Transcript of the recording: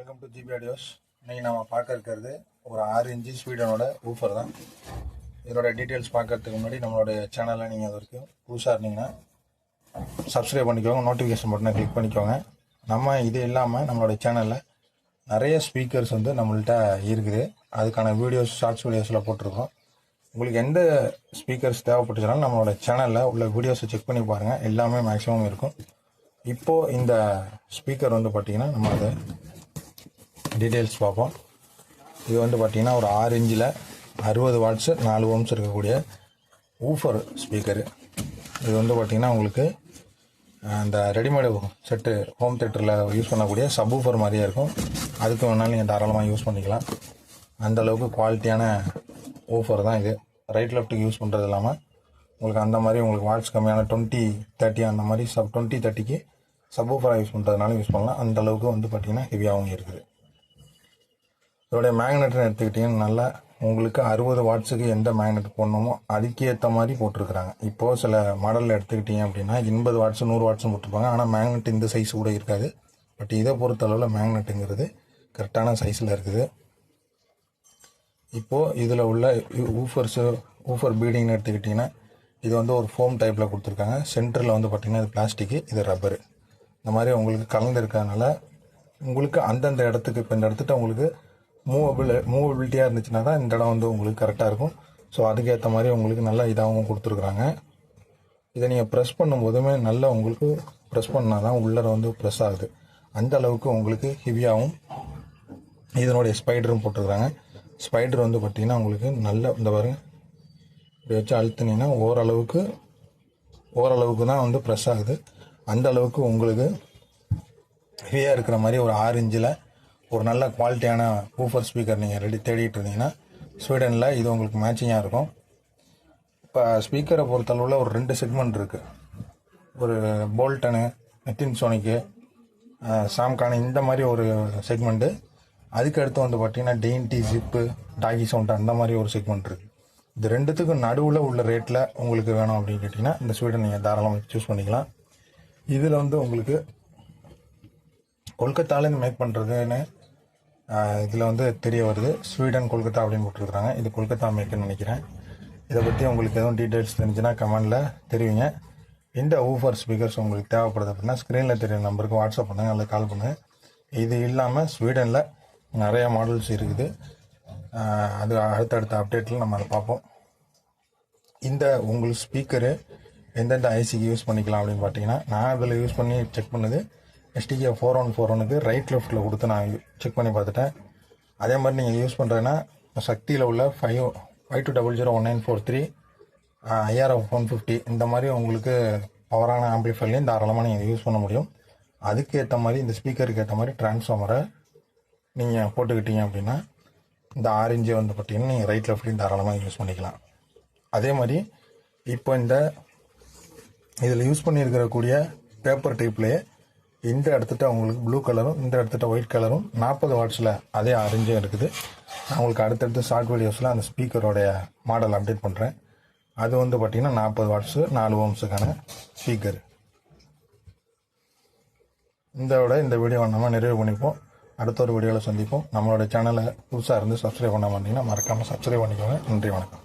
Welcome to GB audios இன்றைக்கி நம்ம பார்க்க இருக்கிறது ஒரு ஆறு இன்ச்சு ஸ்வீடனோட ஊஃபர் தான். இதோட டீட்டெயில்ஸ் பார்க்கறதுக்கு முன்னாடி நம்மளோட சேனலை நீங்கள் அது வரைக்கும் புதுசாக இருந்தீங்கன்னா சப்ஸ்கிரைப் பண்ணிக்கோங்க நோட்டிஃபிகேஷன் பட்டனை கிளிக் பண்ணிக்கோங்க. நம்ம இது இல்லாமல் நம்மளோட சேனலில் நிறைய ஸ்பீக்கர்ஸ் வந்து நம்மள்ட்ட இருக்குது. அதுக்கான வீடியோஸ் ஷார்ட்ஸ் வீடியோஸில் போட்டிருக்கோம். உங்களுக்கு எந்த ஸ்பீக்கர்ஸ் தேவைப்பட்டுச்சுனாலும் நம்மளோட சேனலில் உள்ள வீடியோஸை செக் பண்ணி பாருங்கள் எல்லாமே மேக்ஸிமம் இருக்கும். இப்போது இந்த ஸ்பீக்கர் வந்து பார்த்தீங்கன்னா நம்ம அதை டீட்டெயில்ஸ் பார்ப்போம். இது வந்து பார்த்திங்கன்னா ஒரு ஆறு இன்ச்சில் அறுபது வாட்ஸு நாலு ஓம்ஸ் இருக்கக்கூடிய ஊஃபர் ஸ்பீக்கரு இது வந்து பார்த்திங்கன்னா உங்களுக்கு அந்த ரெடிமேடு செட்டு ஹோம் தேட்டரில் யூஸ் பண்ணக்கூடிய சப்வூஃபர் மாதிரியே இருக்கும். அதுக்கு வேணாலும் நீங்கள் தாராளமாக யூஸ் பண்ணிக்கலாம். அந்த அளவுக்கு குவாலிட்டியான ஊஃபர் தான் இது. ரைட் லெஃப்ட்டுக்கு யூஸ் பண்ணுறது இல்லாமல் உங்களுக்கு அந்த மாதிரி உங்களுக்கு வாட்ஸ் கம்மியான டுவெண்ட்டி தேர்ட்டி அந்த மாதிரி சப் டுவெண்ட்டி தேர்ட்டிக்கு சப்வூஃபராக யூஸ் பண்ணுறதுனால யூஸ் பண்ணலாம். அந்த அளவுக்கு வந்து பார்த்திங்கன்னா ஹெவியாகவும் இருக்குது. இதோடைய மேக்னெட்னு எடுத்துக்கிட்டிங்கன்னா நல்லா உங்களுக்கு அறுபது வாட்ஸுக்கு எந்த மேக்னெட் போடணுமோ அதுக்கேற்ற மாதிரி போட்டிருக்கிறாங்க. இப்போது சில மாடலில் எடுத்துக்கிட்டிங்க அப்படின்னா எண்பது வாட்ஸு நூறு வாட்ஸும் போட்டிருப்பாங்க. ஆனால் மேக்னெட் இந்த சைஸ் கூட இருக்காது. பட் இதை பொறுத்தளவில் மேக்னெட்டுங்கிறது கரெக்டான சைஸில் இருக்குது. இப்போது இதில் உள்ள ஊஃபர்ஸு ஊஃபர் பீடிங்னு எடுத்துக்கிட்டிங்கன்னா இது வந்து ஒரு ஃபோம் டைப்பில் கொடுத்துருக்காங்க. சென்டரில் வந்து பார்த்திங்கன்னா இது பிளாஸ்டிக்கு இது ரப்பரு இந்த மாதிரி உங்களுக்கு கலந்துருக்கனால உங்களுக்கு அந்தந்த இடத்துக்கு இப்போ இந்த இடத்துட்ட உங்களுக்கு மூவபிள் மூவபிலிட்டியாக இருந்துச்சுன்னா தான் இந்த இடம் வந்து உங்களுக்கு கரெக்டாக இருக்கும். ஸோ அதுக்கேற்ற மாதிரி உங்களுக்கு நல்லா இதாகவும் கொடுத்துருக்குறாங்க. இதை நீங்கள் ப்ரெஸ் பண்ணும்போதுமே நல்லா உங்களுக்கு ப்ரெஸ் பண்ணால் தான் உள்ளர வந்து ப்ரெஸ் ஆகுது. அந்த அளவுக்கு உங்களுக்கு ஹெவியாகவும் இதனுடைய ஸ்பைடரும் போட்டிருக்கிறாங்க. ஸ்பைடர் வந்து பார்த்திங்கன்னா உங்களுக்கு நல்ல இந்த பாருங்க. இப்படி வச்சு அழுத்துனீங்கன்னா ஓரளவுக்கு ஓரளவுக்கு தான் வந்து ப்ரெஸ் ஆகுது. அந்த அளவுக்கு உங்களுக்கு ஹெவியாக இருக்கிற மாதிரி ஒரு ஆறு இன்ச்சில் ஒரு நல்ல குவாலிட்டியான ஊஃபர் ஸ்பீக்கர் நீங்கள் ரெடி தேடிட்டு இருந்தீங்கன்னா ஸ்வீடனில் இது உங்களுக்கு மேட்சிங்காக இருக்கும். இப்போ ஸ்பீக்கரை பொறுத்தளவில் ஒரு ரெண்டு செக்மெண்ட் இருக்குது ஒரு போல்டனு நெத்தின் சோனிக்கு சாம்கான் இந்த மாதிரி ஒரு செக்மெண்ட்டு அதுக்கு அடுத்து வந்து பார்த்தீங்கன்னா டெயின்டி ஜிப்பு டாகி சவுண்ட் அந்த மாதிரி ஒரு செக்மெண்ட் இருக்குது இது ரெண்டுத்துக்கும் நடுவில் உள்ள ரேட்டில் உங்களுக்கு வேணும் அப்படின்னு கேட்டிங்கன்னா இந்த ஸ்வீடன் நீங்கள் தாராளமாக சூஸ் பண்ணிக்கலாம். இதில் வந்து உங்களுக்கு கொல்கத்தாலேருந்து மேக் பண்ணுறதுன்னு இதில் வந்து தெரிய வருது. ஸ்வீடன் கொல்கத்தா அப்படின்னு போட்டிருக்கிறாங்க. இது கொல்கத்தா மேக்குன்னு நினைக்கிறேன். இதை பற்றி உங்களுக்கு எதுவும் டீட்டெயில்ஸ் தெரிஞ்சுன்னா கமெண்டில் தெரிவிங்க. இந்த ஊஃபர் ஸ்பீக்கர்ஸ் உங்களுக்கு தேவைப்படுது அப்படின்னா ஸ்க்ரீனில் தெரியும் நம்பருக்கு வாட்ஸ்அப் பண்ணுங்கள் அல்லது கால் பண்ணுங்கள் இது இல்லாமல் ஸ்வீடனில் நிறைய மாடல்ஸ் இருக்குது. அது அடுத்தடுத்த அப்டேட்டில் நம்ம அதை பார்ப்போம். இந்த உங்களுக்கு ஸ்பீக்கரு எந்தெந்த ஐசிக்கு யூஸ் பண்ணிக்கலாம் அப்படின்னு பார்த்தீங்கன்னா நான் அதில் யூஸ் பண்ணி செக் பண்ணது. எஸ்டிகே ஃபோர் ஒன் ஃபோர் ஒனுக்கு ரைட் லெஃப்ட்டில் கொடுத்து நான் செக் பண்ணி பார்த்துட்டேன். அதே மாதிரி நீங்கள் யூஸ் பண்ணுறதுன்னா சக்தியில் உள்ள five five two double zero one nine four three IRF one fifty இந்த மாதிரி உங்களுக்கு பவரான ஆம்பிளிஃபைர்லையும் தாராளமாக நீங்கள் யூஸ் பண்ண முடியும். அதுக்கு ஏற்ற மாதிரி இந்த ஸ்பீக்கருக்கு ஏற்ற மாதிரி டிரான்ஸ்ஃபார்மரை நீங்கள் போட்டுக்கிட்டீங்க அப்படின்னா இந்த ஆரஞ்சு வந்து பார்த்தீங்கன்னா நீங்கள் ரைட் லெஃப்ட்லையும் தாராளமாக யூஸ் பண்ணிக்கலாம். அதே மாதிரி இப்போ இந்த இதில் யூஸ் பண்ணியிருக்கிறக்கூடிய பேப்பர் டைப்லேயே இந்த இடத்துட்ட உங்களுக்கு ப்ளூ கலரும் இந்த இடத்துட்ட ஒயிட் கலரும் நாற்பது வாட்ஸில் அதே ஆரஞ்சும் இருக்குது. நான் உங்களுக்கு அடுத்தடுத்து ஷார்ட் வீடியோஸில் அந்த ஸ்பீக்கரோடைய மாடல் அப்டேட் பண்ணுறேன் அது வந்து பார்த்தீங்கன்னா நாற்பது வாட்ஸு நாலு ஓம்ஸுக்கான ஸ்பீக்கர் இதோட இந்த வீடியோ நம்ம நிறைவு பண்ணிப்போம். அடுத்த ஒரு வீடியோவில் சந்திப்போம். நம்மளோட சேனலை புதுசாக இருந்து சப்ஸ்கிரைப் பண்ண மாட்டீங்கன்னா மறக்காமல் சப்ஸ்கிரைப் பண்ணிக்கோங்க. நன்றி வணக்கம்.